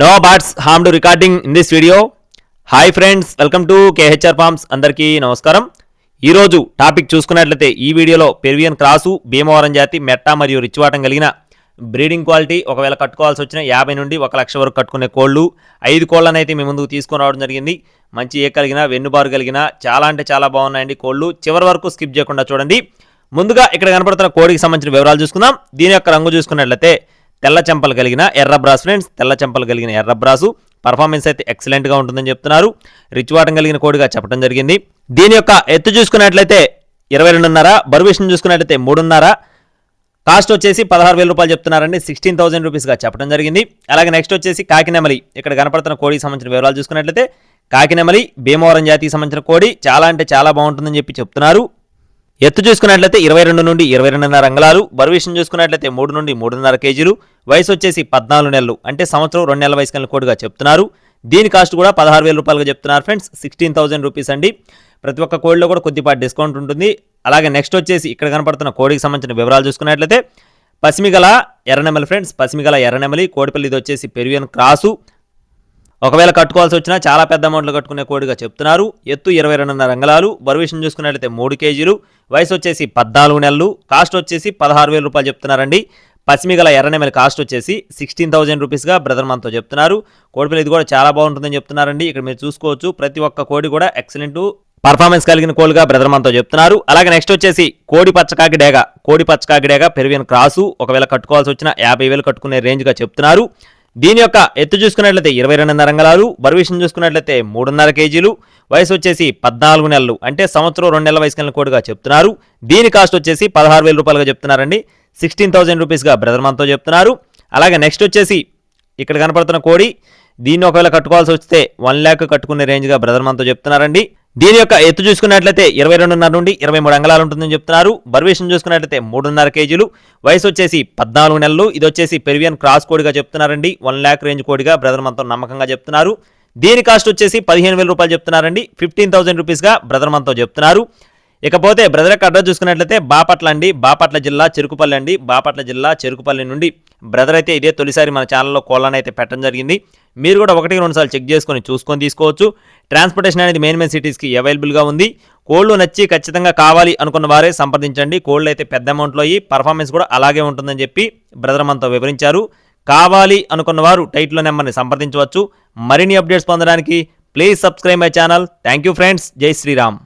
No birds harm to recording in this video hi friends welcome to KHR farms అందరికీ నమస్కారం. ఈరోజు topic చూసుకున్నట్లయితే ఈ వీడియోలో పెరివియన్ క్రాసు భీమవరం జాతి మెట్ట మరియు రిచ్వాటం కలిగిన బ్రీడింగ్ క్వాలిటీ ఒకవేళ కట్టుకోవాల్సి వచ్చిన యాభై నుండి ఒక లక్ష వరకు కట్టుకునే కోళ్ళు ఐదు కోళ్ళని అయితే మీ ముందుకు తీసుకొని రావడం జరిగింది. మంచి ఏ కలిగిన వెన్నుబారు కలిగిన చాలా అంటే చాలా బాగున్నాయండి కోళ్ళు. చివరి వరకు స్కిప్ చేయకుండా చూడండి. ముందుగా ఇక్కడ కనపడుతున్న కోడికి సంబంధించిన వివరాలు చూసుకుందాం. దీని యొక్క రంగు చూసుకున్నట్లయితే తెల్ల చెంపలు కలిగిన ఎర్ర బ్రాస్ ఫ్రెండ్స్ తెల్ల చెంపలు కలిగిన ఎర్ర బ్రాసు. పర్ఫార్మెన్స్ అయితే ఎక్సలెంట్గా ఉంటుందని చెప్తున్నారు. రిచ్ వాటం కలిగిన కోడిగా చెప్పడం జరిగింది. దీని యొక్క ఎత్తు చూసుకున్నట్లయితే ఇరవై రెండున్నర బరువేషన్ చూసుకున్నట్లయితే మూడున్నర. కాస్ట్ వచ్చేసి పదహారు వేల రూపాయలు చెప్తున్నారండి. సిక్స్టీన్ థౌసండ్ రూపీస్గా చెప్పడం జరిగింది. అలాగే నెక్స్ట్ వచ్చేసి కాకినెమలి. ఇక్కడ కనపడుతున్న కోడికి సంబంధించిన వివరాలు చూసుకున్నట్లయితే కాకినెమలి భీమవరం జాతికి సంబంధించిన కోడి చాలా అంటే చాలా బాగుంటుందని చెప్పి చెప్తున్నారు. ఎత్తు చూసుకున్నట్లయితే ఇరవై రెండు నుండి ఇరవై రెండున్నర అంగళాలు బరువు విషయం చూసుకున్నట్లయితే మూడు నుండి మూడున్నర కేజీలు వయసు వచ్చేసి పద్నాలుగు నెలలు అంటే సంవత్సరం రెండు నెలల వయసు కలిగిన కోడిగా చెప్తున్నారు. దీని కాస్ట్ కూడా పదహారు వేల రూపాయలుగా చెప్తున్నారు ఫ్రెండ్స్ సిక్స్టీన్ థౌసండ్ రూపీస్ అండి. ప్రతి ఒక్క కోడిలో కూడా కొద్దిపాటి డిస్కౌంట్ ఉంటుంది. అలాగే నెక్స్ట్ వచ్చేసి ఇక్కడ కనపడుతున్న కోడికి సంబంధించిన వివరాలు చూసుకున్నట్లయితే పసిమిగల ఎర్రనెమలి ఫ్రెండ్స్ పసిమిగల ఎర్రనెమలి కోడిపల్లి ఇది వచ్చేసి పెరివియన్ క్రాసు ఒకవేళ కట్టుకోవాల్సి వచ్చినా చాలా పెద్ద అమౌంట్లు కట్టుకునే కోడిగా చెప్తున్నారు. ఎత్తు ఇరవై రెండున్నర అంగళాలు బరువు చూసుకున్నట్లయితే మూడు కేజీలు వయసు వచ్చేసి పద్నాలుగు నెలలు కాస్ట్ వచ్చేసి పదహారు వేల రూపాయలు చెప్తున్నారండి. పసిమిగల ఎర్రనెమలి కాస్ట్ వచ్చేసి సిక్స్టీన్ థౌజండ్ రూపీస్గా బ్రదర్ మనతో చెప్తున్నారు. కోడిపిల్ల ఇది కూడా చాలా బాగుంటుందని చెప్తున్నారండి. ఇక్కడ మీరు చూసుకోవచ్చు ప్రతి ఒక్క కోడి కూడా ఎక్సలెంట్ పర్ఫార్మెన్స్ కలిగిన కోళ్ళుగా బ్రదర్ మనతో చెప్తున్నారు. అలాగే నెక్స్ట్ వచ్చేసి కోడి పచ్చకాకి డేగ. కోడి పచ్చకాకి డేగ పెరివియన్ క్రాసు. ఒకవేళ కట్టుకోవాల్సి వచ్చిన యాభై వేలు కట్టుకునే రేంజ్గా చెప్తున్నారు. దీని యొక్క ఎత్తు చూసుకున్నట్లయితే ఇరవై రెండున్నర అంగళాలు బరువు చూసుకున్నట్లయితే మూడున్నర కేజీలు వయసు వచ్చేసి పద్నాలుగు నెలలు అంటే సంవత్సరం రెండు నెలల వయసు కలిగిన కోడిగా చెప్తున్నారు. దీని కాస్ట్ వచ్చేసి పదహారు వేల రూపాయలుగా చెప్తున్నారండి. సిక్స్టీన్ థౌసండ్ రూపీస్గా బ్రదర్ మనతో చెప్తున్నారు. అలాగే నెక్స్ట్ వచ్చేసి ఇక్కడ కనపడుతున్న కోడి దీన్ని ఒకవేళ కట్టుకోవాల్సి వస్తే వన్ ల్యాక్ కట్టుకునే రేంజ్గా బ్రదర్ మనతో చెప్తున్నారండి. దీని యొక్క ఎత్తు చూసుకున్నట్లయితే ఇరవై రెండున్నర నుండి ఇరవై మూడు అంగళాలు ఉంటుందని చెప్తున్నారు. బర్వేషన్ చూసుకున్నట్లయితే మూడున్నర కేజీలు. వయసు వచ్చేసి పద్నాలుగు నెలలు. ఇది వచ్చేసి పెరివియన్ క్రాస్ కోడిగా చెప్తున్నారండి. వన్ ల్యాక్ రేంజ్ కోడిగా బ్రదర్ మనతో నమ్మకంగా చెప్తున్నారు. దీని కాస్ట్ వచ్చేసి పదిహేను వేల రూపాయలు చెప్తున్నారండి. ఫిఫ్టీన్ థౌసండ్ రూపీస్గా బ్రదర్ మనతో చెప్తున్నారు. ఇకపోతే బ్రదర్ యొక్క అడ్రస్ చూసుకున్నట్లయితే బాపట్ల అండి బాపట్ల జిల్లా చెరుకుపల్లి అండి. బాపట్ల జిల్లా చెరుకుపల్లి నుండి బ్రదర్ అయితే ఇదే తొలిసారి మన ఛానల్లో కోళ్ళని అయితే పెట్టడం జరిగింది. మీరు కూడా ఒకటి రెండు సార్లు చెక్ చేసుకొని చూసుకొని తీసుకోవచ్చు. ట్రాన్స్పోర్టేషన్ అనేది మెయిన్ మెయిన్ సిటీస్కి అవైలబుల్గా ఉంది. కోళ్ళు నచ్చి ఖచ్చితంగా కావాలి అనుకున్న వారే సంప్రదించండి. కోళ్ళు అయితే పెద్ద అమౌంట్లో అయ్యి పర్ఫార్మెన్స్ కూడా అలాగే ఉంటుందని చెప్పి బ్రదర్ మనతో వివరించారు. కావాలి అనుకున్న వారు టైట్లో నెంబర్ని సంప్రదించవచ్చు. మరిన్ని అప్డేట్స్ పొందడానికి please subscribe my channel thank you friends Jai Shriram.